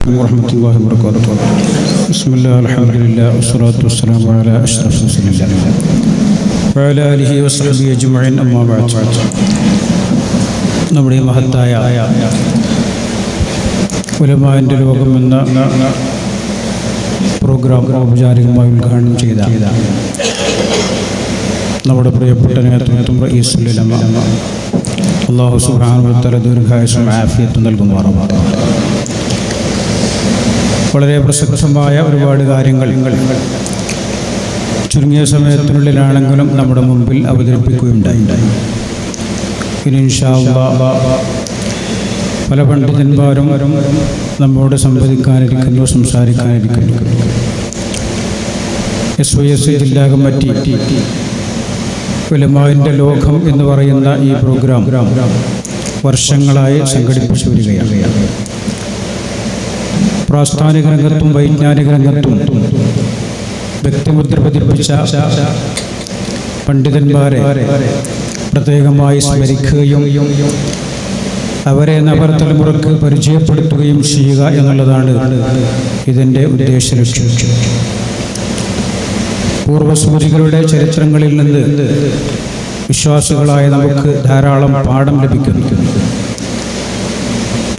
ورحمة الله وبركاته بسم الله الحمد لله والصلاة والسلام على أشرف رسول الله وعلى آله وصحبه أجمعين أما بعد നമ്മുടെ ഈ മഹത്തായ ഉലമാൻ്റെ ലോകം എന്ന പ്രോഗ്രാം ഔപചാരികമായി ഉദ്ഘാടനം ചെയ്ത നമ്മുടെ പ്രിയപ്പെട്ട നേതൃത്വം റഈസുലമ അള്ളാഹു സുബ്ഹാനഹു ദീർഘായുസും ആഫിയത്തും നൽകുമാറാവട്ടെ വളരെ പ്രസക്തമായ ഒരുപാട് കാര്യങ്ങൾ. ചുരുങ്ങിയ സമയത്തിനുള്ളിലാണെങ്കിലും നമ്മുടെ മുമ്പിൽ അവതരിപ്പിക്കുകയുണ്ടായി. പല പണ്ഡിതന്മാരും നമ്മോട് സംവദിക്കാനിരിക്കുന്നു സംസാരിക്കാനിരിക്കുന്നു. എസ് വൈ എസ് ജില്ലാ കമ്മിറ്റി വിലമാവിന്റെ ലോകം എന്ന് പറയുന്ന ഈ പ്രോഗ്രാം വർഷങ്ങളായി സംഘടിപ്പിച്ചു വരികയാണ്. പ്രാസ്ഥാനിക രംഗത്തും വൈജ്ഞാനിക രംഗത്തും വ്യക്തിമുദ്ര പതിപ്പിച്ച പണ്ഡിതന്മാരെ പ്രത്യേകമായി സ്മരിക്കുകയും അവരെ നവതലമുറക്ക് പരിചയപ്പെടുത്തുകയും ചെയ്യുക എന്നുള്ളതാണ് ഇതിന്റെ ഉദ്ദേശ ലക്ഷ്യം. പൂർവസൂചികളുടെ ചരിത്രങ്ങളിൽ നിന്ന് വിശ്വാസികളായ നമുക്ക് ധാരാളം പാഠം ലഭിക്കുന്നു.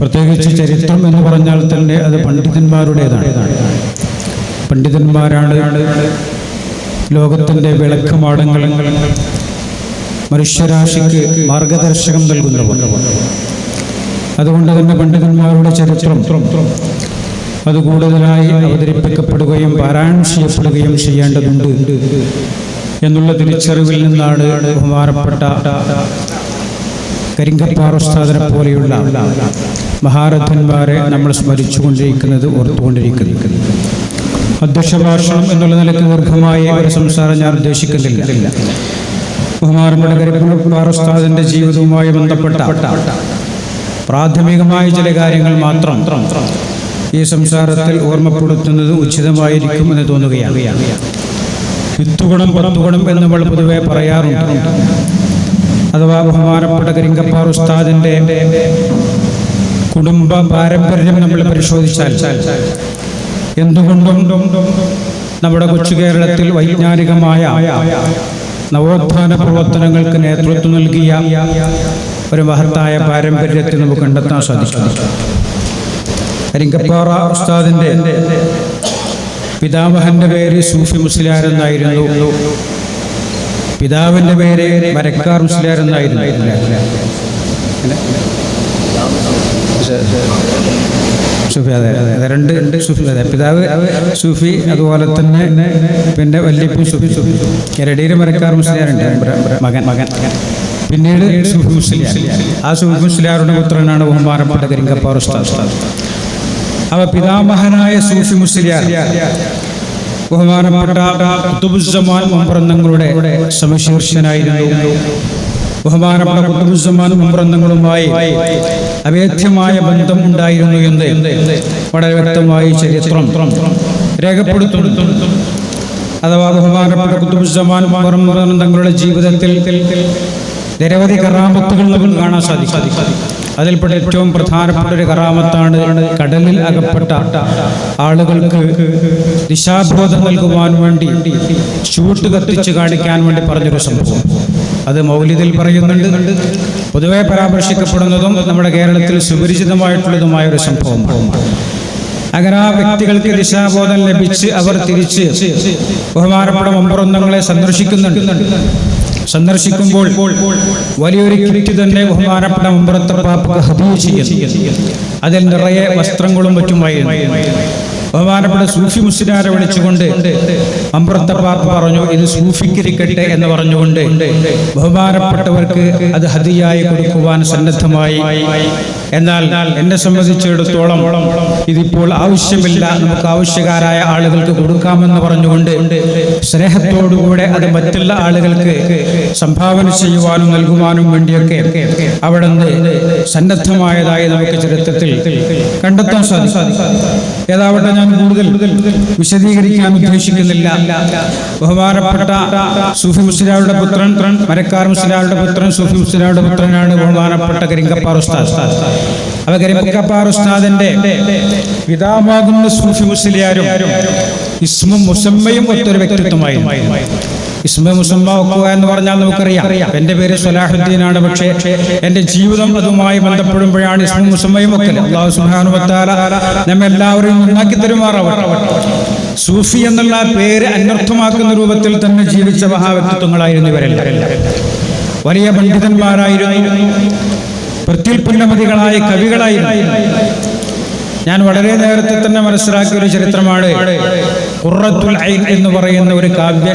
പ്രത്യേകിച്ച് ചരിത്രം എന്ന് പറഞ്ഞാൽ തന്നെ അത് പണ്ഡിതന്മാരുടേതാണ്. പണ്ഡിതന്മാരാണ് ലോകത്തിന്റെ വിളക്കുമാടങ്ങൾ മനുഷ്യരാശിക്ക് മാർഗദർശകം നൽകുന്നവർ. അതുകൊണ്ട് തന്നെ പണ്ഡിതന്മാരുടെ ചരിത്രം അത് കൂടുതലായി അവതരിപ്പിക്കപ്പെടുകയും പാരായണം ചെയ്യപ്പെടുകയും ചെയ്യേണ്ടതുണ്ട് എന്നുള്ള തിരിച്ചറിവിൽ നിന്നാണ് ബഹുമാനപ്പെട്ട കരിങ്കപ്പാറ ഉസ്താദിനെ പോലെയുള്ള മഹാരഥന്മാരെ നമ്മൾ സ്മരിച്ചുകൊണ്ടിരിക്കുന്നത് ഓർത്തുകൊണ്ടിരിക്കുന്നത് അധ്യക്ഷ ഭാഷണം എന്നുള്ള നിലയ്ക്ക് ദീർഘമായ ഒരു സംസാരം ഞാൻ ഉദ്ദേശിക്കുന്നില്ല. ബഹുമാനപ്പെട്ട ജീവിതവുമായി ബന്ധപ്പെട്ട പ്രാഥമികമായ ചില കാര്യങ്ങൾ മാത്രം ഈ സംസാരത്തിൽ ഓർമ്മപ്പെടുത്തുന്നത് ഉചിതമായിരിക്കും എന്ന് തോന്നുകയാണ്. വിത്തുകുണം പുറത്തുകുണം എന്ന് നമ്മൾ പൊതുവെ പറയാറുണ്ട്. അഥവാ ബഹുമാനപ്പെട്ട കരിങ്കപ്പാർ ഉസ്താദിന്റെ കുടുംബ പാരമ്പര്യം നമ്മൾ പരിശോധിച്ചാൽ എന്തുകൊണ്ടും നമ്മുടെ കൊച്ചു കേരളത്തിൽ വൈജ്ഞാനികമായ നവോത്ഥാന പ്രവർത്തനങ്ങൾക്ക് നേതൃത്വം നൽകിയ ഒരു മഹത്തായ പാരമ്പര്യത്തെ നമുക്ക് കണ്ടെത്താൻ സാധിക്കും. കരിങ്കപ്പാറ ഉസ്താദിന്റെ പിതാമഹന്റെ പേര് സൂഫി മുസ്ലിയാർ എന്നായിരുന്നു പിതാവിന്റെ പേര് മരക്കാർ മുസ്ലിയാർ എന്നായിരുന്നു സൂഫി അതെ അതെ രണ്ട് സൂഫി അതെ പിതാവ് സൂഫി അതുപോലെ തന്നെ പിന്നെ വല്യപ്പൻ സൂഫി. കരടിയിൽ മരക്കാർ മുസ്ലിയാറുണ്ട് മകൻ മകൻ പിന്നീട് സൂഫി മുസ്ലിയാർ. ആ സൂഫി മുസ്ലിയാറുടെ പുത്രനാണ് ബഹുമാനപ്പെട്ട കരിങ്കപ്പാർ ഉസ്താദ്. അവ പിതാമഹനായ സൂഫി മുസ്ലിയാർ. ബഹുമാനപ്പെട്ട കുത്തുബുസമാൻ മുമ്പറന്നങ്ങളുടെ സമശീർഷനായിരുന്നു. ബഹുമാനപ്പെട്ട കുത്തുബുസമാൻ മുമ്പ്രന്ഥങ്ങളുമായി അവേദ്യമായ ബന്ധം ഉണ്ടായിരുന്നു എന്ന് വളരെ വ്യക്തമായി ചരിത്രം രേഖപ്പെടുത്തുന്നു. അഥവാ ബഹുമാനപ്പെട്ട കുത്തുബുസമാൻ തങ്ങളുടെ ജീവിതത്തിൽ നിരവധി കറാമത്തുകൾ നമുക്ക് കാണാൻ സാധിക്കും. അതിൽപ്പെട്ട ഏറ്റവും പ്രധാനപ്പെട്ട ഒരു കറാമത്താണ് കടലിൽ അകപ്പെട്ട ആളുകൾക്ക് ദിശാബോധം നൽകുവാൻ വേണ്ടി ചൂട്ട് കത്തിച്ച് കാണിക്കാൻ വേണ്ടി പറഞ്ഞൊരു സംഭവം. അത് മൗലിദിൽ പറയുന്നുണ്ട്. പൊതുവെ പരാമർശിക്കപ്പെടുന്നതും നമ്മുടെ കേരളത്തിൽ സുപരിചിതമായിട്ടുള്ളതുമായ ഒരു സംഭവമാണ്. അങ്ങനെ ആ വ്യക്തികൾക്ക് ദിശാബോധം ലഭിച്ച് അവർ തിരിച്ച് ബഹുമാനപ്പെട്ട മമ്പറൊന്നങ്ങളെ സന്ദർശിക്കുന്നുണ്ട്. സന്ദർശിക്കുമ്പോൾ വലിയൊരു കിറ്റ് തന്നെ ബഹുമാനപ്പെട്ട മുമ്പറത്തെ പാപ്പ ഹബീ ചെയ്യുന്നു. അതിൽ നിറയെ വസ്ത്രങ്ങളും മറ്റുമായിരുന്നു ബഹുമാനപ്പെട്ട സൂഫി മുസ്ലിയാരെ വിളിച്ചുകൊണ്ട് അമ്പ്രത്തെ പാപ്പ പറഞ്ഞു ഇത് സൂഫിക്കിരിക്കട്ടെ എന്ന് പറഞ്ഞുകൊണ്ട് ബഹുമാനപ്പെട്ടവർക്ക് അത് ഹതിയായി കൊടുക്കുവാൻ സന്നദ്ധമായി. എന്നാൽ എന്നെ സംബന്ധിച്ചിടത്തോളം ഇതിപ്പോൾ ആവശ്യമില്ല. നമുക്ക് ആവശ്യക്കാരായ ആളുകൾക്ക് കൊടുക്കാമെന്ന് പറഞ്ഞുകൊണ്ട് സ്നേഹത്തോടുകൂടെ അത് മറ്റുള്ള ആളുകൾക്ക് സംഭാവന ചെയ്യുവാനും നൽകുവാനും വേണ്ടിയൊക്കെ അവിടെ സന്നദ്ധമായതായി നമുക്ക് ചരിത്രത്തിൽ കണ്ടെത്താൻ സാധിക്കും. ഏതാവട്ടെ ഞാൻ കൂടുതൽ വിശദീകരിക്കാൻ ഉദ്ദേശിക്കുന്നില്ല. ബഹുമാനപ്പെട്ട സുഫി മുസ്ലിയാരുടെ പുത്രൻ മരക്കാർ മുസ്ലിയാരുടെ പുത്രൻ സുഫി മുസ്ലിയാരുടെ പുത്രനാണ് ബഹുമാനപ്പെട്ട കരിങ്കപ്പാർ ഉസ്താദ്. അവ കരിമക്കപ്പാർ ഉസ്താദിന്റെ പിതാമാകുന്ന സൂഫി മുസ്ലിയാരും ഇസ്മും മുസമ്മയും ഒത്തൊരു വ്യക്തിത്വമായിരുന്നു. ഇസ്മ മുസമ്മ ഒക്കുക എന്ന് പറഞ്ഞാൽ നമുക്കറിയാം. എന്റെ പേര് സലാഹുദ്ദീനാണ്. പക്ഷേ എന്റെ ജീവിതം അതുമായി ബന്ധപ്പെടുമ്പോഴാണ് ഇസ്മ മുസമ്മയും ഒക്കെ അള്ളാഹു വ നമ്മെ എല്ലാവരെയും നന്നാക്കി തരുമാറാവട്ടെ. സൂഫി എന്നുള്ള പേര് അനർത്ഥമാക്കുന്ന രൂപത്തിൽ തന്നെ ജീവിച്ച മഹാവ്യക്തിത്വങ്ങളായിരുന്നു ഇവരെല്ലാം വലിയ പണ്ഡിതന്മാരായിരുന്നു. പ്രത്യുൽപ്പന്നമതികളായ കവികളായി ഞാൻ വളരെ നേരത്തെ തന്നെ മനസ്സിലാക്കിയ ഒരു ചരിത്രമാണ്. ഖുറത്തുൽ ഐൻ എന്ന് പറയുന്ന ഒരു കാവ്യ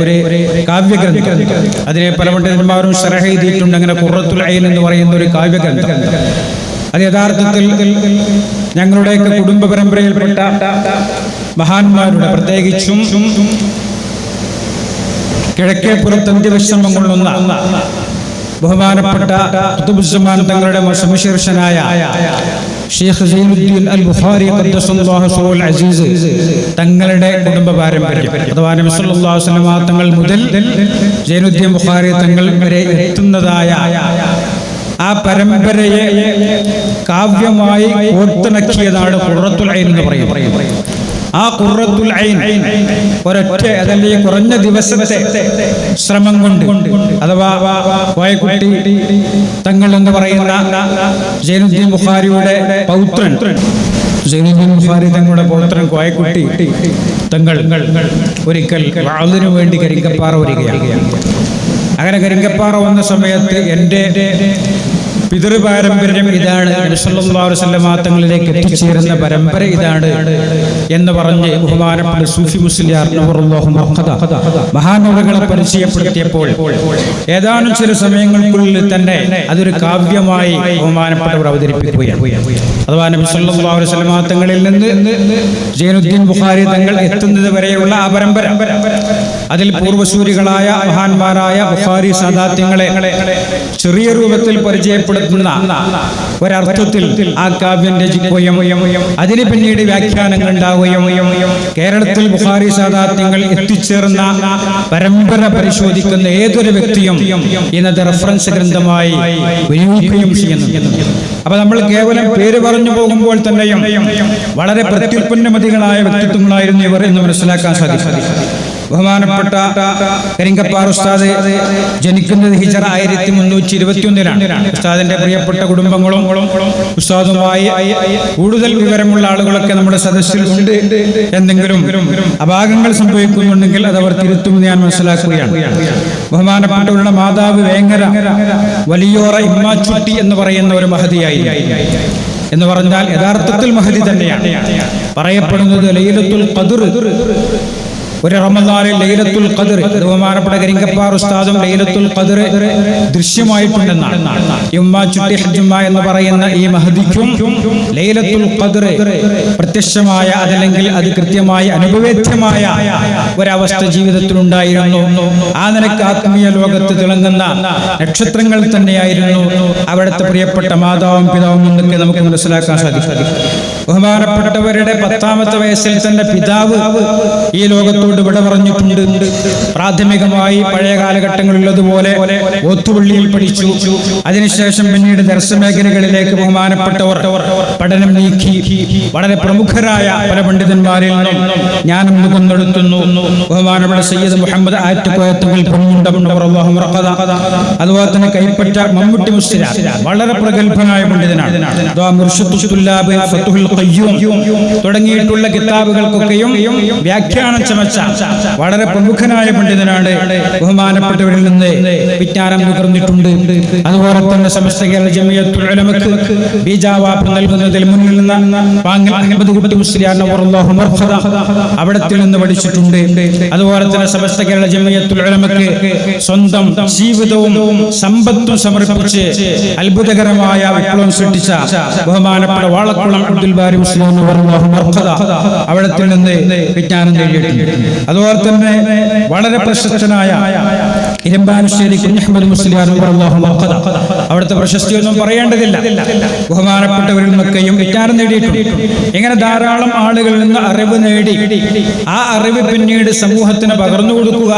ഒരു കാവ്യഗ്രന്ഥം. അതിനെ പല പണ്ഡിതന്മാരും ശരഹ എഴുതിയിട്ടുണ്ട്. അങ്ങനെ ഖുറത്തുൽ ഐൻ എന്ന് പറയുന്ന ഒരു കാവ്യഗ്രന്ഥം. അത് യഥാർത്ഥത്തിൽ ഞങ്ങളുടെയൊക്കെ കുടുംബ പരമ്പരയിൽപ്പെട്ട മഹാന്മാരുടെ പ്രത്യേകിച്ചും കിഴക്കേ പുറത്ത് അന്ത്യവിശ്രമം കൊള്ളുന്ന ബഹുമാനപ്പെട്ട ഖുതുബുസ്സമാൻ തങ്ങളുടെ ശമശീർഷനായ ഷെയ്ഖ് സൈനുദ്ദീൻ അൽ ബുഖാരി ഖദ്ദസല്ലാഹു അസീസ് തങ്ങളുടെ കുടുംബ പാരമ്പര്യം. അഥവാ നബി സല്ലല്ലാഹു അലൈഹി വസല്ലം തങ്ങൾ മുതൽ സൈനുദ്ദീൻ ബുഖാരി തങ്ങൾ വരെ എത്തുന്നതായ ആ പരമ്പരയെ കാവ്യമായി കോർത്തിണക്കിയതാണ് ഖുറത്തുൽ ഐൻ എന്ന് പറയുന്നത്. ആ കുറത്തുൽ ഒരൊറ്റ അതല്ലേ കുറഞ്ഞ ദിവസത്തെ ശ്രമം കൊണ്ട് അഥവാ കോയക്കുട്ടി തങ്ങൾ എന്ന് പറയുന്ന ജൈനുദ്ദീൻ ബുഖാരിയുടെ പൗത്രൻ ജൈനുദ്ദീൻ ബുഖാരി തങ്ങളുടെ പൗത്രൻ കോയക്കുട്ടി തങ്ങൾ ഒരിക്കൽ വാളിനു വേണ്ടി കരിങ്കപ്പാറ വരികയാണ്. അങ്ങനെ കരിങ്കപ്പാറ വന്ന സമയത്ത് എന്റെ പിതൃപാരമ്പര്യം ഇതാണ്. തങ്ങളിലേക്ക് എത്തിച്ചേരുന്ന പരമ്പര ഇതാണ് എന്ന് പറഞ്ഞ് ബഹുമാനപ്പെട്ട സൂഫി മുസ്ലിയാർ മഹാനവറുകളെ പരിചയപ്പെടുത്തിയപ്പോൾ ഏതാനും ചില സമയങ്ങൾക്കുള്ളിൽ തന്നെ അതൊരു കാവ്യമായി ബഹുമാനപ്പെട്ടവർ അവതരിപ്പിക്കുകയാണ്. അഥവാ നബി സല്ലല്ലാഹു അലൈഹി വസല്ലം തങ്ങളിൽ നിന്ന് ജൈനുദ്ദീൻ ബുഖാരി തങ്ങൾ എത്തുന്നത് വരെയുള്ള ആ പരമ്പര. അതിൽ പൂർവസൂരികളായ മഹാന്മാരായ ബുഖാരി സാദാത്യങ്ങളെ ചെറിയ രൂപത്തിൽ പരിചയപ്പെടുത്തുന്ന ഒരർത്ഥത്തിൽ ആ കാവ്യം രചിക്കുകയും അതിന് പിന്നീട് വ്യാഖ്യാനങ്ങൾ ഉണ്ടാവുകയും കേരളത്തിൽ ബുഹാരി സാദാത്യങ്ങൾ എത്തിച്ചേർന്ന പരമ്പര പരിശോധിക്കുന്ന ഏതൊരു വ്യക്തിയും ഇന്നത്തെ റഫറൻസ് ഗ്രന്ഥമായി ഉപയോഗിക്കുകയും ചെയ്യുന്നു അപ്പൊ നമ്മൾ കേവലം പേര് പറഞ്ഞു പോകുമ്പോൾ തന്നെയും വളരെ പ്രത്യുൽപ്പന്നമതികളായ വ്യക്തിത്വങ്ങളായിരുന്നു ഇവർ എന്ന് മനസ്സിലാക്കാൻ സാധിക്കും. ബഹുമാനപ്പെട്ട കരിങ്കപ്പാർ ഉസ്താദ് ജനിക്കുന്നത് ഹിജറ ആയിരത്തി മുന്നൂറ്റി ഇരുപത്തി ഒന്നിലാണ് ഉസ്താദിന്റെ പ്രിയപ്പെട്ട കുടുംബങ്ങളും ഉസ്താദുമായി കൂടുതൽ വിവരമുള്ള ആളുകളൊക്കെ നമ്മുടെ സദസ്സിൽ ഉണ്ട്. എന്തെങ്കിലും അപാകങ്ങൾ സംഭവിക്കുന്നുണ്ടെങ്കിൽ അത് അവർ തിരുത്തുമെന്ന് ഞാൻ മനസ്സിലാക്കുകയാണ്. ബഹുമാനപ്പെട്ടവരുടെ മാതാവ് വേങ്ങര വലിയോറ ഇമ്മാച്ചുട്ടി എന്ന് പറയുന്ന ഒരു മഹതിയായി. എന്ന് പറഞ്ഞാൽ യഥാർത്ഥത്തിൽ മഹതി തന്നെയാണ്. പറയപ്പെടുന്നത് ലൈലത്തുൽ ഖദർ. ഒരു റമദാനിൽ ലൈലത്തുൽ ഖദർ ബഹുമാനപ്പെട്ട കരിങ്കപ്പാർ ഉസ്താദും ലൈലത്തുൽ ഖദർ ദൃശ്യമായിട്ടുണ്ടെന്നാണ്. യുമ്മ ചുട്ടി ഹജ്ജുമ്മ എന്ന് പറയുന്ന ഈ മഹദിക്കും ലൈലത്തുൽ ഖദർ പ്രത്യക്ഷമായ അതല്ലെങ്കിൽ അത് കൃത്യമായി അനുഭവേദ്യമായ ഒരവസ്ഥ ജീവിതത്തിൽ ഉണ്ടായിരുന്നു ആ നിലയ്ക്ക് ആത്മീയ ലോകത്ത് തിളങ്ങുന്ന നക്ഷത്രങ്ങൾ തന്നെയായിരുന്നു അവിടുത്തെ പ്രിയപ്പെട്ട മാതാവും പിതാവും എന്നൊക്കെ നമുക്ക് മനസ്സിലാക്കാൻ സാധിക്കും. ബഹുമാനപ്പെട്ടവരുടെ പത്താമത്തെ വയസ്സിൽ തന്നെ പിതാവ് ഈ ലോകത്തോട് വിട പറഞ്ഞിട്ടുണ്ട്. പ്രാഥമികമായി പഴയ കാലഘട്ടങ്ങളിലുള്ളതുപോലെ ഒത്തുപള്ളിയിൽ പഠിച്ചു. അതിനുശേഷം പിന്നീട് ദർശനമേഖലകളിലേക്ക് ബഹുമാനപ്പെട്ടവർ പഠനം നീക്കി. വളരെ പ്രമുഖരായ പല പണ്ഡിതന്മാരിൽ നിന്നും ജ്ഞാനം മുഖന്നെടുത്തുന്നു ബഹുമാനപ്പെട്ട സയ്യദ് മുഹമ്മദ് ആറ്റുകോയത്തങ്ങൾ അതുപോലെ തന്നെ കൈപ്പറ്റ മമ്മൂട്ടി മുസ്ലിം വളരെ പ്രഗത്ഭനായ പണ്ഡിതനാണ്. ഖയ്യൂം തുടങ്ങിയിട്ടുള്ള കിതാബുകൾക്കൊക്കെയും വ്യാഖ്യാനം ചമച്ച വളരെ പ്രമുഖനായ പണ്ഡിതനാണ് ബഹുമാനപ്പെട്ടവരിൽ നിന്ന് വിജ്ഞാനം നുകർന്നിട്ടുണ്ട് അതുപോലെ തന്നെ സമസ്ത കേരള ജമിയത്തുലമക്ക് ബീജാവാപ്പ് നൽകുന്നതിൽ മുന്നിൽ നിന്ന് അവിടത്തിൽ നിന്ന് പഠിച്ചിട്ടുണ്ട്. അതുപോലെ തന്നെ സമസ്ത കേരള ജമിയത്തുലമക്ക് സ്വന്തം ജീവിതവും സമ്പത്തും സമർപ്പിച്ച് അത്ഭുതകരമായ വിപ്ലവം സൃഷ്ടിച്ച ബഹുമാനപ്പെട്ട വാളക്കുളം അബ്ദുൽ ബാരി മുസ്ലിം മർഹദ അവിടത്തിൽ നിന്ന് വിജ്ഞാനം നേടിയിട്ടുണ്ട്. അതുപോലെ തന്നെ വളരെ പ്രശസ്തനായ ഇരുമ്പാനശ്ശേരി കുഞ്ഞഹമ്മദ് മുസ്ലിം. അവിടുത്തെ പ്രശസ്തിയൊന്നും പറയേണ്ടതില്ല ബഹുമാനപ്പെട്ടവരിൽ നിന്നൊക്കെയും വിജ്ഞാനം നേടിയിട്ടുണ്ട് ഇങ്ങനെ ധാരാളം ആളുകളിൽ നിന്ന് അറിവ് നേടി ആ അറിവ് പിന്നീട് സമൂഹത്തിന് പകർന്നു കൊടുക്കുക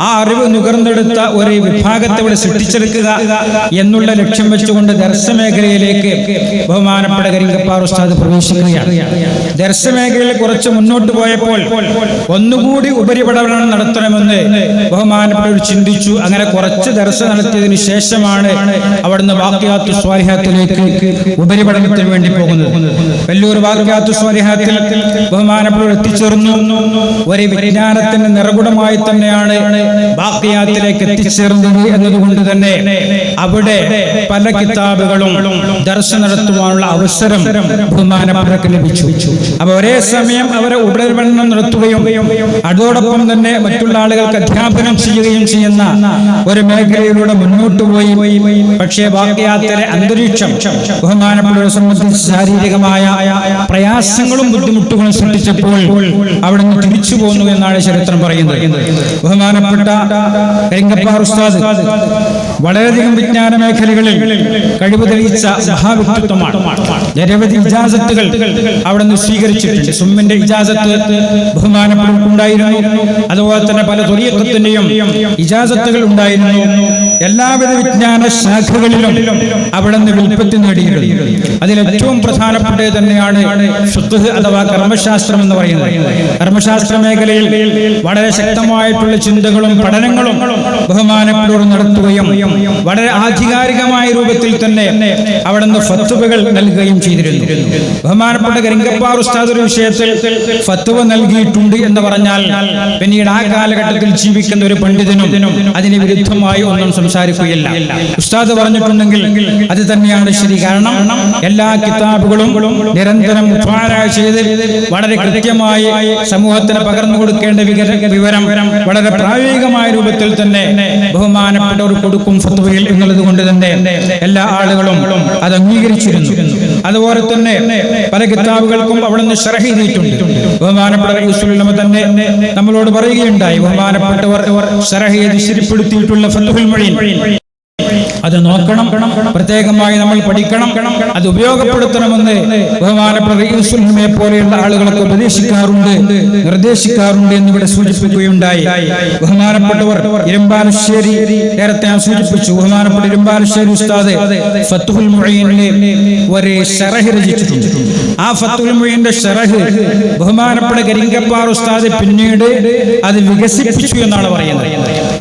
ആ അറിവ് നുകർന്നെടുത്ത ഒരു വിഭാഗത്തെ ഇവിടെ സൃഷ്ടിച്ചെടുക്കുക എന്നുള്ള ലക്ഷ്യം വെച്ചുകൊണ്ട് ദർശമേഖലയിലേക്ക് ബഹുമാനപ്പെട്ട കരിങ്കപ്പാർ ഉസ്താദ് പ്രവേശിക്കുകയാണ് ദർശമേഖലയിൽ കുറച്ച് മുന്നോട്ട് പോയപ്പോൾ ഒന്നുകൂടി ഉപരിപഠനം നടത്തണമെന്ന് ബഹുമാനപ്പെട്ടവർ ചിന്തിച്ചു അങ്ങനെ കുറച്ച് ദർശനം നടത്തിയതിനു ശേഷമാണ് അവിടുന്ന് വാക്യാത്തു സ്വാലിഹാത്തിലേക്ക് ഉപരിപഠനത്തിന് വേണ്ടി പോകുന്നത്. വെല്ലൂർ വാക്യാത്തു സ്വാലിഹാത്തിൽ ബഹുമാനപ്പെട്ടവർ എത്തിച്ചേർന്നു. ഒരു വിജ്ഞാനത്തിന്റെ നിറകുടമായി തന്നെയാണ് ബാക്കിയാത്തിലേക്ക് എത്തിച്ചേർന്നത് എന്നതുകൊണ്ട് തന്നെ അവിടെ പല കിതാബുകളും ദർശനം നടത്തുവാനുള്ള അവസരം ബഹുമാനപ്പെട്ടവർക്ക് ലഭിച്ചു. അപ്പൊ ഒരേ സമയം അവരെ ഉപരിപഠനം നടത്തുകയും അതോടൊപ്പം തന്നെ മറ്റുള്ള ആളുകൾക്ക് അധ്യാപനം ചെയ്യുകയും ചെയ്യുന്ന ഒരു മേഖലയിലൂടെ മുന്നോട്ട് പോയി. പക്ഷേ വാക്യാത്തിലെ അന്തരീക്ഷം ബഹുമാനപ്പെട്ടവരെ സംബന്ധിച്ച് ശാരീരികമായ പ്രയാസങ്ങളും ബുദ്ധിമുട്ടുകളും സൃഷ്ടിച്ചപ്പോൾ അവിടെ നിന്ന് തിരിച്ചു പോന്നു എന്നാണ് ചരിത്രം പറയുന്നത്. ബഹുമാനപ്പെട്ട ഉസ്താദ് വളരെയധികം വിജ്ഞാന മേഖലകളിൽ കഴിവ് തെളിയിച്ച നിരവധി ഇജാസത്തുകൾ അവിടെ നിന്ന് സ്വീകരിച്ചിട്ടുണ്ട്. സുമ്മിന്റെ ഇജാസത്ത് ബഹുമാനപ്പെടുണ്ടായിരുന്നു അതുപോലെ തന്നെ പല തുലിയത്വത്തിന്റെയും ഇജാസത്തുകൾ ഉണ്ടായിരുന്നു. എല്ലാവിധ വിജ്ഞാന ശാഖകളിലും അവിടെ നിന്ന് വിൽപ്പത്തി നേടിയിട്ടുണ്ട് അതിൽ ഏറ്റവും പ്രധാനപ്പെട്ടത് തന്നെയാണ് അഥവാ കർമ്മശാസ്ത്രം എന്ന് പറയുന്നത്. കർമ്മശാസ്ത്ര മേഖലയിൽ വളരെ ശക്തമായിട്ടുള്ള ചിന്തകളും പഠനങ്ങളും ബഹുമാനപ്പെട്ടവർ നടത്തുകയും വളരെ ആധികാരികമായ രൂപത്തിൽ തന്നെ അവിടെ നിന്ന് ഫത്തുവകൾ നൽകുകയും ചെയ്തിരുന്നു. ബഹുമാനപ്പെട്ട കരിങ്കപ്പാർ ഉസ്താദ് ഒരു വിഷയത്തിൽ ഫത്തുവ നൽകിയിട്ടുണ്ട് എന്ന് പറഞ്ഞാൽ പിന്നീട് ആ കാലഘട്ടത്തിൽ ജീവിക്കുന്ന ഒരു പണ്ഡിതനും അതിന് വിരുദ്ധമായി ഒന്നും സംസാരിക്കുകയില്ല. ഉസ്താദ് പറഞ്ഞിട്ടുണ്ടെങ്കിൽ അത് തന്നെയാണ് ശരി കാരണം എല്ലാ കിതാബുകളും നിരന്തരം ചെയ്ത് വളരെ കൃത്യമായി സമൂഹത്തിന് പകർന്നു കൊടുക്കേണ്ട വിവരം വളരെ പ്രായോഗികമായ രൂപത്തിൽ തന്നെ ബഹുമാനപ്പെട്ടവർ കൊടുക്കും ഫത്വയിൽ എന്നുള്ളത് കൊണ്ട് തന്നെ എല്ലാ ആളുകളും അത് അംഗീകരിച്ചിരുന്നു. അതുപോലെ തന്നെ പല കിതാബുകൾക്കും അവിടെ നിന്ന് ഷറഹ് ചെയ്തിട്ടുണ്ട് ബഹുമാനപ്പെട്ട തന്നെ നമ്മളോട് പറയുകയുണ്ടായി ബഹുമാനപ്പെട്ടവർ ഷറഹ് ചെയ്ത് ശരിപ്പെടുത്തിയിട്ടുള്ള ഫത്തുഹുൽ മൊഴീൻ അത് നോക്കണം. പ്രത്യേകമായി നമ്മൾ പഠിക്കണം. അത് ഉപയോഗപ്പെടുത്തണമെന്ന് റഈസുൽമയെ പോലെയുള്ള ആളുകളൊക്കെ ഉപദേശിക്കാറുണ്ട് നിർദ്ദേശിക്കാറുണ്ട് എന്നിവിടെ സൂചിപ്പിക്കുകയുണ്ടായി. ബഹുമാനപ്പെട്ടവർ ഇരുമ്പാലശ്ശേരി നേരത്തെ ഞാൻ സൂചിപ്പിച്ചു ബഹുമാനപ്പെട്ട ഇരുമ്പാലശ്ശേരി ഉസ്താദ് ഫത്തുഹുൽ മൊഴിയിലെ ഒരു ഷറഹ് രചിച്ചിട്ടുണ്ട്. ആ ഫത്തുൽ മൊഴിന്റെ ഷറഹ് ബഹുമാനപ്പെട്ട കരിങ്കപ്പാർ ഉസ്താദ് പിന്നീട് അത് വികസിപ്പിച്ചു എന്നാണ് പറയുന്നത്.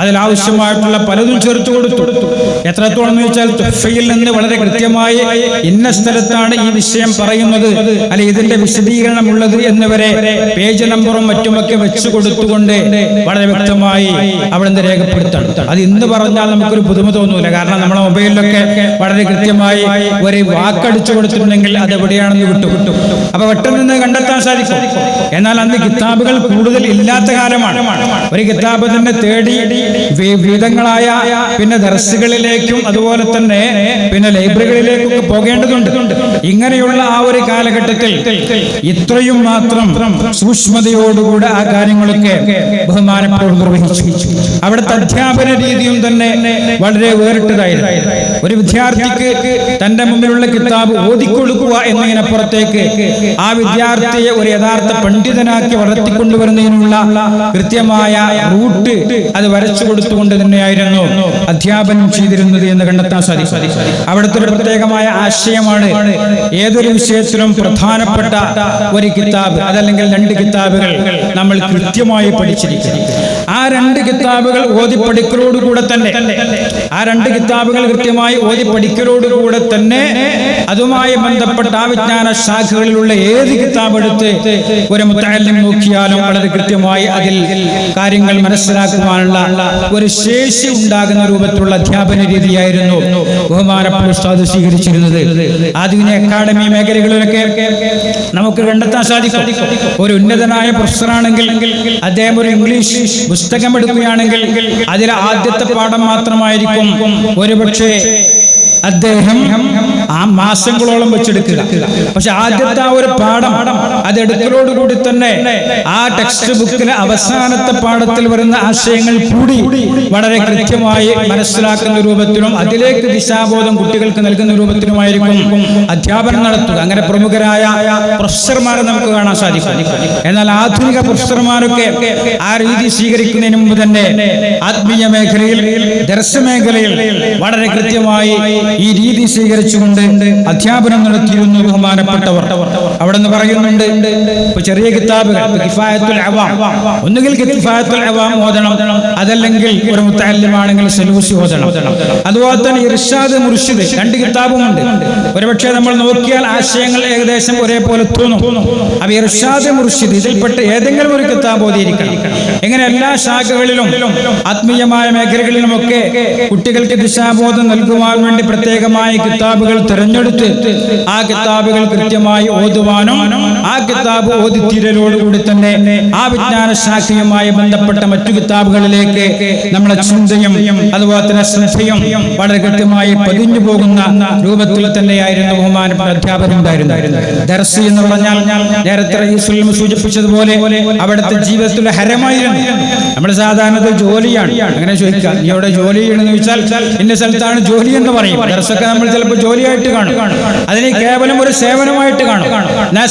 അതിൽ ആവശ്യമായിട്ടുള്ള പലതും ചേർത്ത് കൊടുത്തു. എത്രത്തോളം ചോദിച്ചാൽ തുഫയിൽ നിന്ന് വളരെ കൃത്യമായി ഇന്ന സ്ഥലത്താണ് ഈ വിഷയം പറയുന്നത്. അല്ലെ ഇതിന്റെ വിശദീകരണം ഉള്ളത് എന്നിവരെ പേജ് നമ്പറും മറ്റുമൊക്കെ വെച്ചു കൊടുത്തുകൊണ്ട് വളരെ വ്യക്തമായി അവിടെ നിന്ന് രേഖപ്പെടുത്തണം. അത് ഇന്ന് പറഞ്ഞാൽ നമുക്കൊരു പുതുമ തോന്നൂല. കാരണം നമ്മുടെ മൊബൈലിലൊക്കെ വളരെ കൃത്യമായി ഒരു വാക്കടിച്ചു കൊടുത്തിട്ടുണ്ടെങ്കിൽ അത് എവിടെയാണെന്ന് വിട്ടു കിട്ടും. അപ്പൊ പെട്ടെന്ന് കണ്ടെത്താൻ സാധിക്കും. എന്നാൽ അന്ന് കിതാബുകൾ കൂടുതൽ ഇല്ലാത്ത കാലമാണ്. ഒരു കിതാബ് തന്നെ തേടി വിവിധങ്ങളായ പിന്നെ ദർസുകളിലേക്കും അതുപോലെ തന്നെ പിന്നെ ലൈബ്രറികളിലേക്ക് പോകേണ്ടതുണ്ട്. ഇങ്ങനെയുള്ള ആ ഒരു കാലഘട്ടത്തിൽ ഇത്രയും മാത്രം സൂക്ഷ്മതയോടുകൂടെ ആ കാര്യങ്ങളൊക്കെ ബഹുമാനപ്പെട്ടവർ നിർവഹിച്ചു. അവിടുത്തെ അധ്യാപന രീതിയും തന്നെ വളരെ വേറിട്ടതായിരുന്നു. ഒരു വിദ്യാർത്ഥിക്ക് തന്റെ മുമ്പിലുള്ള കിതാബ് ഓതിക്കൊടുക്കുക എന്നതിനപ്പുറത്തേക്ക് ആ വിദ്യാർത്ഥിയെ ഒരു യഥാർത്ഥ പണ്ഡിതനാക്കി വളർത്തിക്കൊണ്ടുവരുന്നതിനുള്ള കൃത്യമായ റൂട്ട് അത് വരച്ചു കൊടുത്തുകൊണ്ട് തന്നെയായിരുന്നു അധ്യാപനം ചെയ്തിരുന്നത്. എന്ന് കണ്ടെത്താൻ സാധിക്കും. അവിടുത്തെ ഒരു പ്രത്യേകമായ ആശയമാണ് ഏതൊരു വിഷയത്തിലും പ്രധാനപ്പെട്ട ഒരു കിതാബ് അതല്ലെങ്കിൽ രണ്ട് കിതാബുകൾ നമ്മൾ കൃത്യമായി പഠിച്ചിരിക്കും ആ രണ്ട് കിതാബുകൾ ഓതി പഠിക്കലോടുകൂടെ തന്നെ ആ രണ്ട് കിതാബുകൾ കൃത്യമായി ഓതി പഠിക്കലോടുകൂടെ തന്നെ അതുമായി ബന്ധപ്പെട്ട ആ വിജ്ഞാന ശാഖകളിലുള്ള ഏത് കിതാബ് എടുത്ത് ഒരു മുത്തല്യം നോക്കിയാലും വളരെ കൃത്യമായി അതിൽ കാര്യങ്ങൾ മനസ്സിലാക്കുവാനുള്ള ഒരു ശേഷി ഉണ്ടാകുന്ന രൂപത്തിലുള്ള അധ്യാപന രീതിയായിരുന്നു ബഹുമാനപ്പെട്ട ഉസ്താദ് സ്വീകരിച്ചിരുന്നത്. ആധുനിക അക്കാഡമി മേഖലകളിലൊക്കെ നമുക്ക് കണ്ടെത്താൻ സാധിക്കും. ഒരു ഉന്നതനായ പ്രൊഫസറാണെങ്കിൽ അദ്ദേഹം ഒരു ഇംഗ്ലീഷ് പുസ്തകം എടുക്കുകയാണെങ്കിൽ അതിലെ ആദ്യത്തെ പാഠം മാത്രമായിരിക്കും ഒരുപക്ഷെ അദ്ദേഹം ആ മാസങ്ങളോളം വെച്ചെടുക്കുക. പക്ഷെ ആദ്യത്തെ ആ ഒരു പാഠം അത് എടുക്കലോടുകൂടി തന്നെ ആ ടെക്സ്റ്റ് ബുക്കിലെ അവസാനത്തെ പാഠത്തിൽ വരുന്ന ആശയങ്ങൾ കൂടി വളരെ കൃത്യമായി മനസ്സിലാക്കുന്ന രൂപത്തിലും അതിലേക്ക് ദിശാബോധം കുട്ടികൾക്ക് നൽകുന്ന രൂപത്തിലുമായിരിക്കും അധ്യാപനം നടത്തുക. അങ്ങനെ പ്രമുഖരായ പ്രൊഫസർമാരെ നമുക്ക് കാണാൻ സാധിക്കും. എന്നാൽ ആധുനിക പ്രൊഫസർമാരൊക്കെ ആ രീതി സ്വീകരിക്കുന്നതിന് മുമ്പ് തന്നെ ആത്മീയ മേഖലയിൽ ദർശ മേഖലയിൽ വളരെ കൃത്യമായി ഈ രീതി സ്വീകരിച്ചുകൊണ്ട് അധ്യാപനം നടത്തിയിരുന്നു ബഹുമാനപ്പെട്ടവർ. അവിടെ നിന്ന് പറയുന്നുണ്ട് ചെറിയ കിതാബുകൾ ഒന്നുകിൽ ഓതണം അതല്ലെങ്കിൽ ഒരു മുത്തല്യമാണെങ്കിൽ സലൂസി ഓതണം. അതുപോലെ തന്നെ ഇർഷാദ് മുർഷിദ് രണ്ട് കിതാബുമുണ്ട്. ഒരുപക്ഷെ നമ്മൾ നോക്കിയാൽ ആശയങ്ങൾ ഏകദേശം ഒരേപോലെ തോന്നും. അപ്പൊ ഇർഷാദ് മുർഷിദ് ഇതിൽപ്പെട്ട് ഏതെങ്കിലും ഒരു കിതാബ് ഓതിയിരിക്കണം. എങ്ങനെ എല്ലാ ശാഖകളിലും ആത്മീയമായ മേഖലകളിലുമൊക്കെ കുട്ടികൾക്ക് ദിശാബോധം നൽകുവാൻ വേണ്ടി പ്രത്യേകമായ കിതാബുകൾ തിരഞ്ഞെടുത്ത് ആ കിതാബുകൾ കൃത്യമായി ഓതുവാനും ആ കിതാബ് ഓതിത്തീരലോടുകൂടി തന്നെ ആ വിജ്ഞാന ശാഖയുമായി ബന്ധപ്പെട്ട മറ്റു കിതാബുകളിലേക്ക് നമ്മളെ ചിന്തയും അതുപോലെ തന്നെ ശ്രദ്ധയും വളരെ കൃത്യമായി പതിഞ്ഞു പോകുന്ന രൂപത്തിൽ തന്നെയായിരുന്നു ബഹുമാനപ്പെട്ട അധ്യാപകർ ഉണ്ടായിരുന്നത്. ദർസ് എന്ന് പറഞ്ഞാൽ നേരത്തെ റയീസുൽ സൂചിപ്പിച്ചതുപോലെ അവിടുത്തെ ജീവിതത്തിലെ ഹരമായിരുന്നു. നമ്മൾ സാധാരണ ജോലിയാണ്. അങ്ങനെ ചോദിക്കാം നീ അവിടെ ജോലി ചെയ്യണമെന്ന് ചോദിച്ചാൽ ഇന്ന സ്ഥലത്താണ് ജോലി എന്ന് പറയും. ദർശൊക്കെ നമ്മൾ ചിലപ്പോൾ ജോലിയായിട്ട് കാണും. അതിനെ കേവലം ഒരു സേവനമായിട്ട് കാണും.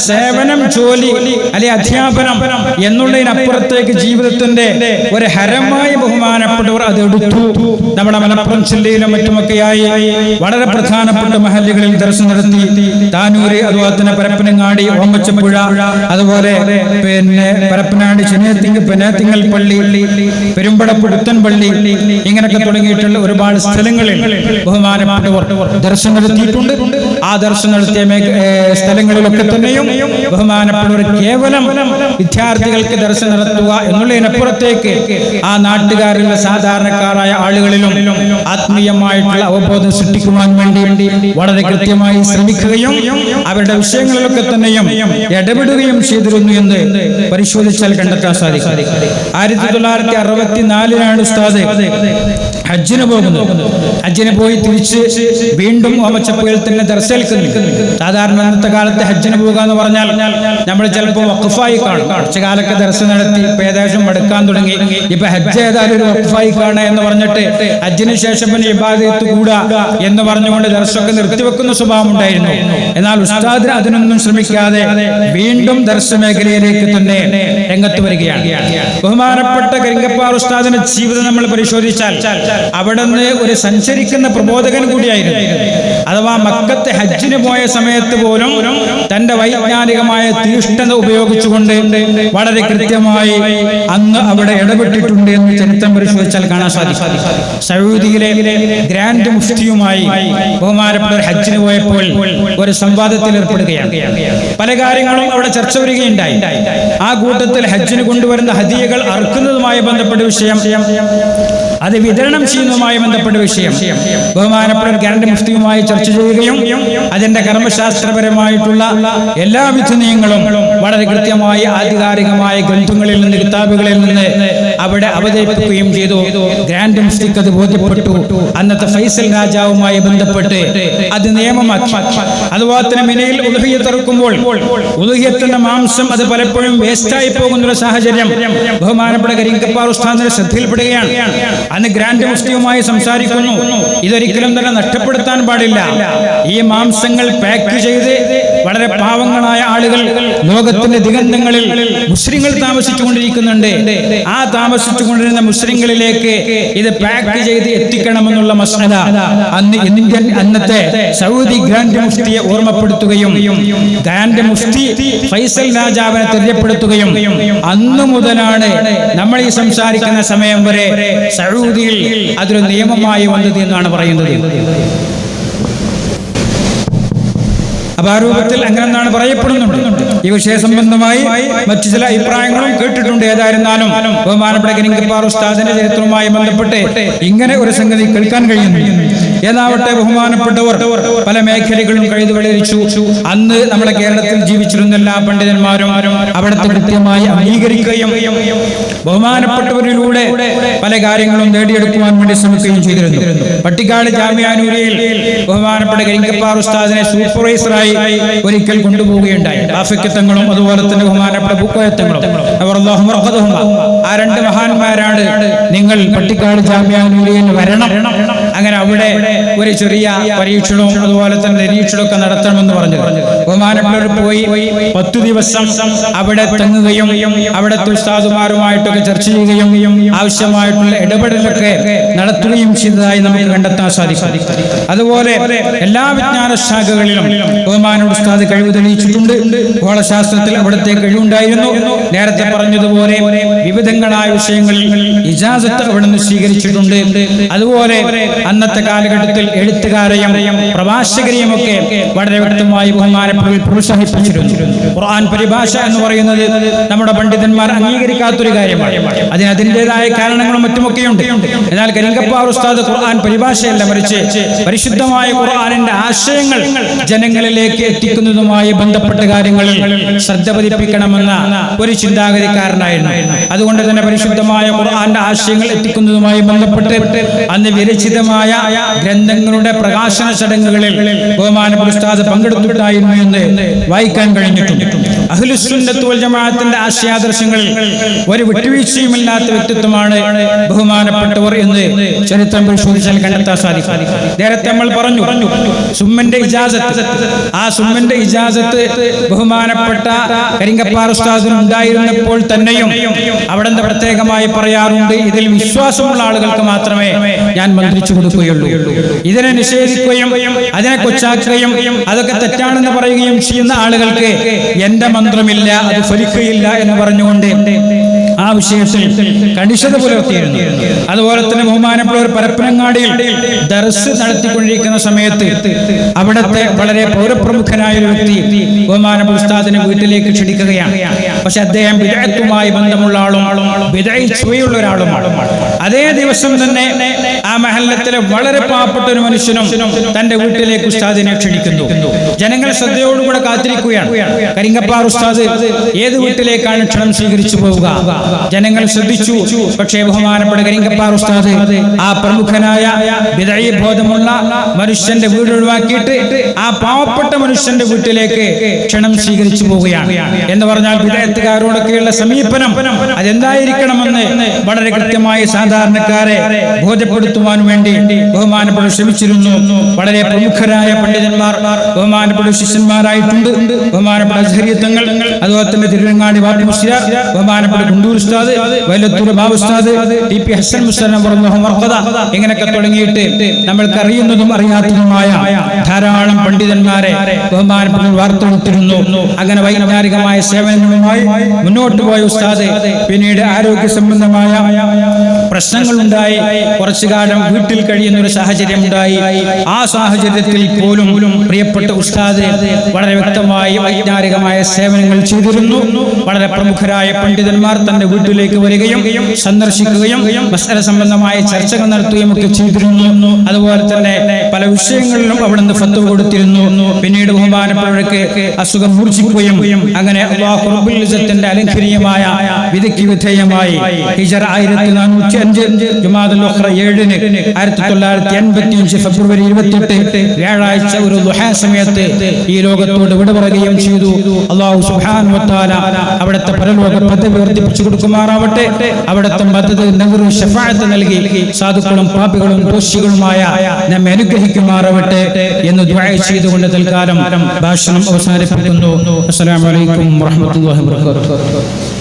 സേവനം ജോലി അല്ലെ അധ്യാപനം എന്നുള്ളതിനപ്പുറത്തേക്ക് ജീവിതത്തിന്റെ ഒരു ഹരമായ ബഹുമാനപ്പെട്ടവർ അത് എടുത്തു. നമ്മുടെ മലപ്പുറം ജില്ലയിലും മറ്റുമൊക്കെയായി വളരെ പ്രധാനപ്പെട്ട മഹല്ലുകളിൽ ദർശനം നടത്തി. താനൂര് അതുപോലെ തന്നെ പരപ്പനങ്ങാടി ഓമച്ചപ്പുഴ അതുപോലെ പിന്നെ പരപ്പനാടി ചെന്നേത്തിങ്ക പെനേത്തിങ്ങൽ പള്ളി പെരുമ്പട പുടുത്തൻ പള്ളി ഇങ്ങനെയൊക്കെ തുടങ്ങിയിട്ടുള്ള ഒരുപാട് സ്ഥലങ്ങളിൽ ബഹുമാനപ്പെട്ടവർ ദർശനം നടത്തിയിട്ടുണ്ട് ആ ദർശനം നടത്തിയ സ്ഥലങ്ങളിലൊക്കെ തന്നെയും ബഹുമാനപ്പെട്ടവർ കേവലം വിദ്യാർത്ഥികൾക്ക് ദർശനം നടത്തുക എന്നുള്ളതിനപ്പുറത്തേക്ക് ആ നാട്ടുകാരിലെ സാധാരണക്കാരായ ആളുകളിലും ആത്മീയമായിട്ടുള്ള അവബോധം സൃഷ്ടിക്കുവാൻ വേണ്ടി വളരെ കൃത്യമായി ശ്രമിക്കുകയും അവരുടെ വിഷയങ്ങളിലൊക്കെ തന്നെയും ഇടപെടുകയും ചെയ്തിരുന്നു എന്ന് പരിശോധിച്ചാൽ കണ്ടെത്താൻ സാധിക്കും. ആയിരത്തി തൊള്ളായിരത്തി അറുപത്തിനാലിനാണ് ഉസ്താദ് ഹജ്ജിന് പോകുന്നത്. ഹജ്ജിന് പോയി തിരിച്ച് വീണ്ടും ഓമച്ചപ്പുകയിൽ തന്നെ ദർശേൽക്കുന്നു സാധാരണ അന്നത്തെ കാലത്ത് ഹജ്ജിന് പോകുക എന്ന് പറഞ്ഞാൽ നമ്മൾ ചിലപ്പോൾ വഖഫായി കാണും. കുറച്ചു കാലൊക്കെ ദർശനം നടത്തി ഇപ്പൊ ഏകദേശം മടുക്കാൻ തുടങ്ങി. ഇപ്പൊ ഹജ്ജ് ഏതായാലും ഒരു വഖഫായി കാണുക എന്ന് പറഞ്ഞിട്ട് ഹജ്ജിന് ശേഷം പിന്നെ ഇബാദത്ത് കൂടാ എന്ന് പറഞ്ഞുകൊണ്ട് ദർശനമൊക്കെ നിർത്തിവെക്കുന്ന സ്വഭാവം ഉണ്ടായിരുന്നു. എന്നാൽ ഉസ്താദ് അതിനൊന്നും ശ്രമിക്കാതെ വീണ്ടും ദർശന മേഖലയിലേക്ക് തന്നെ രംഗത്ത് വരികയാണ്. ബഹുമാനപ്പെട്ട കരിങ്കപ്പാർ ഉസ്താദിന്റെ ജീവിതം നമ്മൾ പരിശോധിച്ചാൽ അവിടുന്ന് ഒരു സഞ്ചരിക്കുന്ന പ്രബോധകൻ കൂടിയായിരുന്നു. അഥവാ മക്കത്തെ ഹജ്ജിന് പോയ സമയത്ത് പോലും തന്റെ വൈജ്ഞാനികമായ തീഷ്ണത ഉപയോഗിച്ചുകൊണ്ട് വളരെ കൃത്യമായി അങ്ങ് അവിടെ ഇടപെട്ടിട്ടുണ്ട് എന്ന് ചരിത്രം പരിശോധിച്ചാൽ കാണാൻ സാധിക്കും. സൗദിയിലെ ഗ്രാൻഡ് മുഫ്തിയുമായി ബഹുമാനപ്പെട്ട ഹജ്ജിന് പോയപ്പോൾ ഒരു സംവാദത്തിൽ ഏർപ്പെടുകയാണ്. പല കാര്യങ്ങളും അവിടെ ചർച്ച വരികയുണ്ടായി. ആ കൂട്ടത്തിൽ ഹജ്ജിന് കൊണ്ടുവരുന്ന ഹദിയകൾ അറുക്കുന്നതുമായി ബന്ധപ്പെട്ട വിഷയം അത് വിതരണം ചെയ്യുന്നതുമായി ബന്ധപ്പെട്ട വിഷയം. ബഹുമാനപ്പെട്ട കേരള മുഫ്തിയുമായി ചർച്ച ചെയ്യുകയും അതിന്റെ കർമ്മശാസ്ത്രപരമായിട്ടുള്ള എല്ലാ വിധ നിയങ്ങളും വളരെ കൃത്യമായി ആധികാരികമായ ഗ്രന്ഥങ്ങളിൽ നിന്ന് കിതാബുകളിൽ നിന്ന് അവിടെ അവതരിപ്പിക്കുകയും ചെയ്തു. ഗ്രാൻഡ് മുഫ്തിക്ക് അത് ബോധ്യപ്പെട്ടു. അന്നത്തെ ഫൈസൽ രാജാവുമായി ബന്ധപ്പെട്ട് അത് നിയമമാക്കി. അതുപോലെ തന്നെ മിനയിൽ ഉദുഹിയത്ത് ഇറക്കുമ്പോൾ ഉദുഹിയത്തിന്റെ മാംസം അത് പലപ്പോഴും വേസ്റ്റായി പോകുന്ന സാഹചര്യം ബഹുമാനപ്പെട്ട കരിങ്കപ്പാർ ഉസ്താദിന്റെ ശ്രദ്ധയിൽപ്പെടുകയാണ്. അന്ന് ഗ്രാൻഡ് മുഫ്തിയുമായി സംസാരിക്കുന്നു. ഇതൊരിക്കലും തന്നെ നഷ്ടപ്പെടുത്താൻ പാടില്ല. ഈ മാംസങ്ങൾ പാക്ക് ചെയ്ത് വളരെ പാവങ്ങളായ ആളുകൾ ലോകത്തിന്റെ ദിഗന്ധങ്ങളിൽ മുസ്ലിങ്ങൾ താമസിച്ചുകൊണ്ടിരിക്കുന്നുണ്ട്. ആ താമസിച്ചുകൊണ്ടിരുന്ന മുസ്ലിങ്ങളിലേക്ക് ഇത് പാക്ക് ചെയ്ത് എത്തിക്കണമെന്നുള്ള മസല അന്ന് ഇന്ത്യൻ അന്നത്തെ സൗദി ഗ്രാൻഡ് മുഫ്തിയെ ഓർമ്മപ്പെടുത്തുകയും ഗ്രാൻഡ് മുഫ്തി ഫൈസൽ രാജാവിനെ തെരഞ്ഞെടുപ്പെടുത്തുകയും അന്നു മുതലാണ് നമ്മൾ ഈ സംസാരിക്കുന്ന സമയം വരെ സൗദിയിൽ അതൊരു നിയമമായി വന്നത് എന്നാണ് പറയുന്നത്. അപ്പൊ ആ രൂപത്തിൽ അങ്ങനെ എന്നാണ് പറയപ്പെടുന്നുണ്ട്. ഈ വിഷയ സംബന്ധമായി മറ്റു ചില അഭിപ്രായങ്ങളും കേട്ടിട്ടുണ്ട്. ഏതായിരുന്നാലും ബഹുമാനപ്പെട്ട കരിങ്കപ്പാർ ഉസ്താദിന്റെ ചരിത്രവുമായി ബന്ധപ്പെട്ട് ഇങ്ങനെ ഒരു സംഗതി കേൾക്കാൻ കഴിയുന്നു. എന്നാവട്ടെ ബഹുമാനപ്പെട്ടവർ പല മേഖലകളും കഴിതു വളരിച്ചു അന്ന് നമ്മുടെ കേരളത്തിൽ ജീവിച്ചിരുന്ന എല്ലാ പണ്ഡിതന്മാരും അവിടുത്തെ കൃത്യമായി അംഗീകരിക്കുകയും ബഹുമാനപ്പെട്ടവരിലൂടെ പല കാര്യങ്ങളും നേടിയെടുക്കുവാൻ വേണ്ടി ശ്രമിക്കുകയും ചെയ്തിരുന്നു. പട്ടിക്കാട് ജാമ്യാനൂരിയിൽ ബഹുമാനപ്പെട്ട കരിങ്കപ്പാർ ഉസ്താദിനെ സൂപ്പർവൈസറായി ഒരിക്കൽ കൊണ്ടുപോവുകയുണ്ടായി. ആഫിക്കത്തങ്ങളും അതുപോലെ തന്നെ ബഹുമാനപ്പെട്ട ബുക്കോയത്തങ്ങളും അവർ. ആ രണ്ട് മഹാന്മാരാണ് നിങ്ങൾ പട്ടിക്കാട് ജാമ്യാനൂരിയിൽ വരണം. അങ്ങനെ അവിടെ ഒരു ചെറിയ പരീക്ഷണവും അതുപോലെ തന്നെ നിരീക്ഷണമൊക്കെ നടത്തണമെന്ന് പറഞ്ഞു ബഹുമാനപ്പെട്ടവർ പോയി പത്തു ദിവസം അവിടെ തങ്ങുകയും അവിടുത്തെ ഉസ്താദുമാരുമായിട്ടൊക്കെ ചർച്ച ചെയ്യുകയും ആവശ്യമായിട്ടുള്ള ഇടപെടലൊക്കെ നടത്തുകയും ചെയ്തതായി നമുക്ക് കണ്ടെത്താൻ സാധിക്കും. അതുപോലെ എല്ലാ വിജ്ഞാന ശാഖകളിലും ബഹുമാന ഉസ്താദ് കഴിവ് തെളിയിച്ചിട്ടുണ്ട്. ഗോളശാസ്ത്രത്തിൽ അവിടുത്തെ കഴിവുണ്ടായിരുന്നു. നേരത്തെ പറഞ്ഞതുപോലെ വിവിധങ്ങളായ വിഷയങ്ങളിൽ ഇജാസത്ത് അവിടെ നിന്ന് സ്വീകരിച്ചിട്ടുണ്ട്. അതുപോലെ അന്നത്തെ കാലഘട്ടത്തിൽ എഴുത്തുകാരെയും പ്രഭാഷകരെയും ഒക്കെ വളരെ വ്യക്തമായി ബഹുമാനപ്പെടുത്തി പ്രോത്സാഹിപ്പിച്ചിരുന്നു. ഖുർആൻ പരിഭാഷ എന്ന് പറയുന്നത് നമ്മുടെ പണ്ഡിതന്മാർ അംഗീകരിക്കാത്തൊരു കാര്യമാണ്. അതിന് അതിന്റെതായ കാരണങ്ങളും മറ്റുമൊക്കെയുണ്ട്. എന്നാൽ കരിങ്കപ്പാർ ഉസ്താദ് ഖുർആൻ പരിഭാഷയല്ല മറിച്ച് പരിശുദ്ധമായ ഖുർആാനിന്റെ ആശയങ്ങൾ ജനങ്ങളിലേക്ക് എത്തിക്കുന്നതുമായി ബന്ധപ്പെട്ട കാര്യങ്ങളിൽ ശ്രദ്ധ പതിപ്പിക്കണമെന്ന ഒരു ചിന്താഗതിക്കാരനായിരുന്നു. അതുകൊണ്ട് തന്നെ പരിശുദ്ധമായ ഖുർആാന്റെ ആശയങ്ങൾ എത്തിക്കുന്നതുമായി ബന്ധപ്പെട്ട് അന്ന് വിരചിതമായ ഗ്രന്ഥങ്ങളുടെ പ്രകാശന ചടങ്ങുകളിൽ ബഹുമാനപ്പെട്ട ഉസ്താദ് പങ്കെടുത്തിട്ടായിരുന്നു എന്ന് വായിക്കാൻ കഴിഞ്ഞിട്ടുണ്ട്. ജമാഅത്തിന്റെ ആശയാദർശങ്ങളിൽ ഒരു വിട്ടുവീഴ്ചയുമില്ലാത്ത വ്യക്തിത്വമാണ് ബഹുമാനപ്പെട്ടവർ എന്ന് ചരിത്രം പരിശോധിച്ചാൽ കണ്ടെത്താൻ സാധിക്കും. നേരത്തെ നമ്മൾ പറഞ്ഞു പറഞ്ഞു സുമ്മന്റെ ഇജാസത്ത്. ആ സുമ്മന്റെ ഇജാസത്ത് ബഹുമാനപ്പെട്ട കരിങ്കപ്പാർ ഉസ്താദിന് ഉണ്ടായിരുന്നപ്പോൾ തന്നെയും അവിടെ പ്രത്യേകമായി പറയാറുണ്ട്? ഇതിൽ വിശ്വാസമുള്ള ആളുകൾക്ക് മാത്രമേ ഞാൻ മന്ത്രിച്ചു കൊടുക്കുകയുള്ളൂ. ഇതിനെ നിഷേധിക്കുകയും അതിനെ കൊച്ചാക്കുകയും അതൊക്കെ തെറ്റാണെന്ന് പറയുകയും ചെയ്യുന്ന ആളുകൾക്ക് എന്റെ മന്ത്രമില്ല അത് ഫലിക്കുകയില്ല എന്ന് പറഞ്ഞുകൊണ്ട് ആ വിഷയത്തിൽ കണിശത പുലർത്തിയിരുന്നു അതുപോലെ തന്നെ ബഹുമാനപ്പെട്ട ഒരു പരപ്പനങ്ങാടിയിൽ ദർസ് നടത്തിക്കൊണ്ടിരിക്കുന്ന സമയത്ത് അവിടത്തെ വളരെ പൗരപ്രമുഖനായ ഒരു വ്യക്തി ബഹുമാനപ്പെട്ട ഉസ്താദിനെ വീട്ടിലേക്ക് ക്ഷണിക്കുകയാണ്. പക്ഷെ അദ്ദേഹം വിദഗ്ധവുമായി ബന്ധമുള്ള ആളും വിദഗ്ധയുള്ള ഒരാളുമാണ്. അതേ ദിവസം തന്നെ ആ മഹല്ലത്തിലെ വളരെ പാവപ്പെട്ട ഒരു മനുഷ്യനും തന്റെ വീട്ടിലേക്ക് ഉസ്താദിനെ ക്ഷണിക്കുന്നു. ജനങ്ങൾ ശ്രദ്ധയോടുകൂടെ കാത്തിരിക്കുകയാണ്. കരിങ്കപ്പാർ ഉസ്താദ് ഏത് വീട്ടിലേക്കാണ് ക്ഷണം സ്വീകരിച്ചു പോവുക? ജനങ്ങൾ ശ്രദ്ധിച്ചു. പക്ഷേ ബഹുമാനപ്പെട്ട കരിങ്കപ്പാർ ഉസ്താദ് ആ പ്രമുഖനായ വിദയ ബോധമുള്ള മനുഷ്യന്റെ വീട് ഒഴിവാക്കിയിട്ട് ആ പാവപ്പെട്ട മനുഷ്യന്റെ വീട്ടിലേക്ക് ക്ഷണം സ്വീകരിച്ചു പോവുകയാണ്. എന്ന് പറഞ്ഞാൽ വിദയത്തുകാരോടൊക്കെയുള്ള സമീപനം അതെന്തായിരിക്കണമെന്ന് വളരെ കൃത്യമായി സാധാരണക്കാരെ ബോധ്യപ്പെടുത്തുവാൻ വേണ്ടി ബഹുമാനപ്പെട്ട ശ്രമിച്ചിരുന്നു. വളരെ പ്രമുഖരായ പണ്ഡിതന്മാർ ബഹുമാനപ്പെട്ട ശിഷ്യന്മാരായിട്ടുണ്ട്. ബഹുമാനപ്പെട്ട അതുപോലെ തന്നെ തിരുവങ്ങാടി വാർഡ് ബഹുമാനപ്പെട്ട കുണ്ടൂർ ഉസ്താദ് വൈലത്തൂർ ബാബു ഉസ്താദ് ടി പി ഹസൻ മുസ്തനം പറഞ്ഞു മർഹദ ഇങ്ങനെയൊക്കെ തുടങ്ങിയിട്ട് നമ്മൾക്ക് അറിയുന്നതും അറിയാത്തതുമായ ധാരാളം പണ്ഡിതന്മാരെ ബഹുമാനപ്പെട്ട വാർത്തെടുത്തിരുന്നു അങ്ങനെ വൈജ്ഞാനികമായ സേവനങ്ങളുമായി മുന്നോട്ട് പോയ ഉസ്താദ് പിന്നീട് ആരോഗ്യ സംബന്ധമായ പ്രശ്നങ്ങളുണ്ടായി. കുറച്ചു കാലം വീട്ടിൽ കഴിയുന്ന ഒരു സാഹചര്യം ഉണ്ടായി ആ സാഹചര്യത്തിൽ പോലും പ്രിയപ്പെട്ട ഉസ്താദ് വളരെ വ്യക്തമായി വൈജ്ഞാനികമായ സേവനങ്ങൾ ചെയ്തിരുന്നു. വളരെ പ്രമുഖരായ പണ്ഡിതന്മാർ തന്റെ വീട്ടിലേക്ക് വരികയും സന്ദർശിക്കുകയും മസല സംബന്ധമായ ചർച്ചകൾ നടത്തുകയും ഒക്കെ ചെയ്തിരുന്നു. അതുപോലെ തന്നെ പല വിഷയങ്ങളിലും അവിടുന്ന് ഫത്വ കൊടുത്തിരുന്നു. പിന്നീട് ബഹുമാനപ്പെട്ടവർക്ക് അസുഖം മൂർച്ഛിക്കുകയും അങ്ങനെ അള്ളാഹുബുലിസത്തിന്റെ അലംഘനീയമായ വിധിക്ക് വിധേയമായി ഹിജർ ആയിരത്തി നാനൂറ്റി അഞ്ച് ജുമാദുൽ ഏഴിന് ആയിരത്തി തൊള്ളായിരത്തി എൺപത്തി അഞ്ച് ഫെബ്രുവരി ഇരുപത്തിയെട്ട് വ്യാഴാഴ്ച ഒരു ദുഹാ സമയത്ത് ഈ ലോകത്തോട് വിട ചെയ്തു. അള്ളാഹു സുഹാൻ വതആല അവിടുത്തെ പരലോക പദവി വർദ്ധിപ്പിച്ചു കൊടുക്കുമാറാവട്ടെ അവിടത്തെ മതത്തിൽ നെഹ്റു ഷഫാഅത്ത് നൽകി. സാധുക്കളും പാപികളും ദോഷികളുമായ നമ്മെ അനുഗ്രഹിക്കുമാറാവട്ടെ എന്ന് ദ്വായ ചെയ്തുകൊണ്ട് തൽക്കാലം ഭാഷണം അവസാനിപ്പിക്കുന്നു. അസ്സലാമലൈക്കും അലൈക്കും വറഹ്മത്തുള്ളാഹി വബറകാതുഹു.